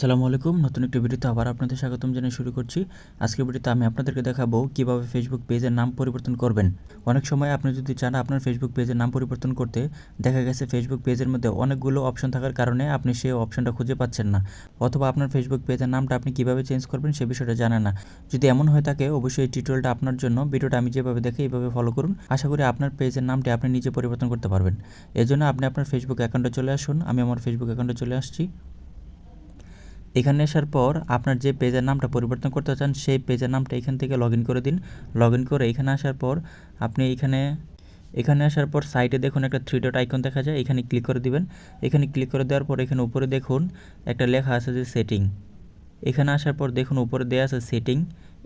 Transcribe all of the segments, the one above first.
আসসালামু আলাইকুম। নতুন একটি ভিডিওতে আবার আপনাদের স্বাগতম জানিয়ে শুরু করছি। আজকের ভিডিওতে আমি আপনাদেরকে দেখাবো কীভাবে ফেসবুক পেজের নাম পরিবর্তন করবেন। অনেক সময় আপনি যদি চান আপনার ফেসবুক পেজের নাম পরিবর্তন করতে, দেখা গেছে ফেসবুক পেজের মধ্যে অনেকগুলো অপশন থাকার কারণে আপনি সেই অপশনটা খুঁজে পাচ্ছেন না। অথবা আপনার ফেসবুক পেজের নামটা আপনি কীভাবে চেঞ্জ করবেন সে বিষয়টা জানেন না। যদি এমন হয়ে থাকে, অবশ্যই এই টিউটোরিয়ালটা আপনার জন্য। ভিডিওটা আমি যেভাবে দেখে এইভাবে ফলো করুন। আশা করি আপনার পেজের নামটি আপনি নিজে পরিবর্তন করতে পারবেন। এজন্য আপনি আপনার ফেসবুক অ্যাকাউন্টে চলে আসুন। আমি আমার ফেসবুক অ্যাকাউন্টে চলে আসছি। এখানে আসার পর আপনার যে পেজের নামটা পরিবর্তন করতে চান, সেই পেজের নামটা এখান থেকে লগ করে দিন। লগ করে এখানে আসার পর আপনি এখানে এখানে আসার পর সাইডে দেখুন একটা থ্রি ডট আইকন দেখা যায়, এখানে ক্লিক করে দিবেন। এখানে ক্লিক করে দেওয়ার পর এখানে উপরে দেখুন একটা লেখা আছে যে সেটিং এখানে আসার পর দেখুন উপরে দেওয়া আছে সেটিং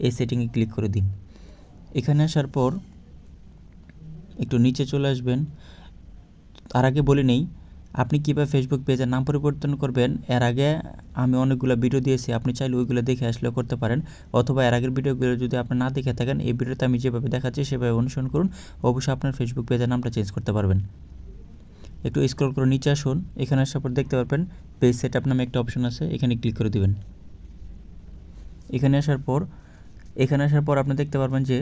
এই সেটিংয়ে ক্লিক করে দিন। এখানে আসার পর একটু নিচে চলে আসবেন। তার আগে বলে নেই আপনি কীভাবে ফেসবুক পেজের নাম পরিবর্তন করবেন? এর আগে আমি অনেকগুলো ভিডিও দিয়েছি, আপনি চাইলে ওইগুলো দেখে আসলেও করতে পারেন। অথবা এর আগের ভিডিওগুলো যদি আপনি না দেখে থাকেন, এই ভিডিওতে আমি যেভাবে দেখাচ্ছি সেভাবে অনুসরণ করুন। অবশ্যই আপনার ফেসবুক পেজের নামটা চেঞ্জ করতে পারবেন। একটু স্ক্রল করে নিচে আসুন। এখানে আসার পর দেখতে পারবেন পেজ সেট আপ নামে একটা অপশন আছে, এখানে ক্লিক করে দিবেন। এখানে আসার পর, এখানে আসার পর আপনি দেখতে পারবেন যে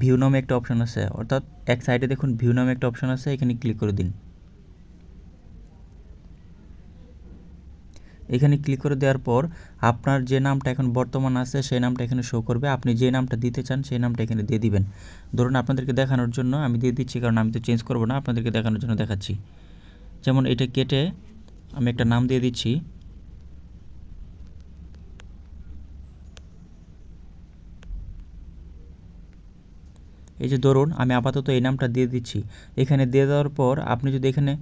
ভিউ নামে একটা অপশন আছে। অর্থাৎ এক সাইডে দেখুন ভিউ নামে একটা অপশন আছে, এখানে ক্লিক করে দিন। এখানে ক্লিক করে দেওয়ার পর আপনার যে নামটা এখন বর্তমান আছে, সেই নামটা এখানে শো করবে। আপনি যে নামটা দিতে চান, সেই নামটা এখানে দিয়ে দিবেন। ধরুন আপনাদেরকে দেখানোর জন্য আমি দিয়ে দিচ্ছি, কারণ আমি তো চেঞ্জ করব না, আপনাদেরকে দেখানোর জন্য দেখাচ্ছি। যেমন এটা কেটে আমি একটা নাম দিয়ে দিচ্ছি। এই যে ধরুন আমি আপাতত এই নামটা দিয়ে দিচ্ছি। এখানে দিয়ে দেওয়ার পর আপনি যদি এখানে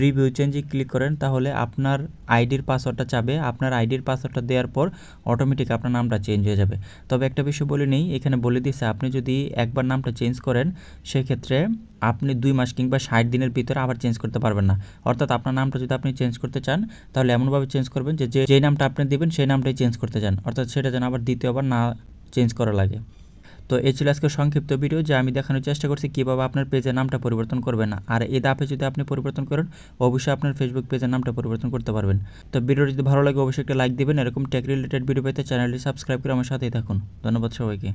রিভিউ চেঞ্জে ক্লিক করেন, তাহলে আপনার আইডির পাসওয়ার্ডটা চাবে। আপনার আইডির পাসওয়ার্ডটা দেওয়ার পর অটোমেটিক আপনার নামটা চেঞ্জ হয়ে যাবে। তবে একটা বিষয় বলে নেই, এখানে বলে দিচ্ছে আপনি যদি একবার নামটা চেঞ্জ করেন, সেক্ষেত্রে আপনি দুই মাস কিংবা ষাট দিনের ভিতরে আবার চেঞ্জ করতে পারবেন না। অর্থাৎ আপনার নামটা যদি আপনি চেঞ্জ করতে চান, তাহলে এমনভাবে চেঞ্জ করবেন যে যেই নামটা আপনি দেবেন, সেই নামটাই চেঞ্জ করতে চান। অর্থাৎ সেটা যেন আবার দ্বিতীয়বার না চেঞ্জ করা লাগে। তো এই ছিল আজকে সংক্ষিপ্ত ভিডিও যে আমি দেখানোর চেষ্টা করছি কীভাবে আপনার পেজের নামটা পরিবর্তন করবেন না। আর এই দাপে যদি আপনি পরিবর্তন করেন, অবশ্যই আপনার ফেসবুক পেজের নামটা পরিবর্তন করতে পারবেন। তো ভিডিও যদি ভালো লাগে, অবশ্যই একটা লাইক দেবেন। এরকম টেক রিলেটেড ভিডিও পেতে চ্যানেলটি সাবস্ক্রাইব করে আমার সাথেই থাকুন। ধন্যবাদ সবাইকে।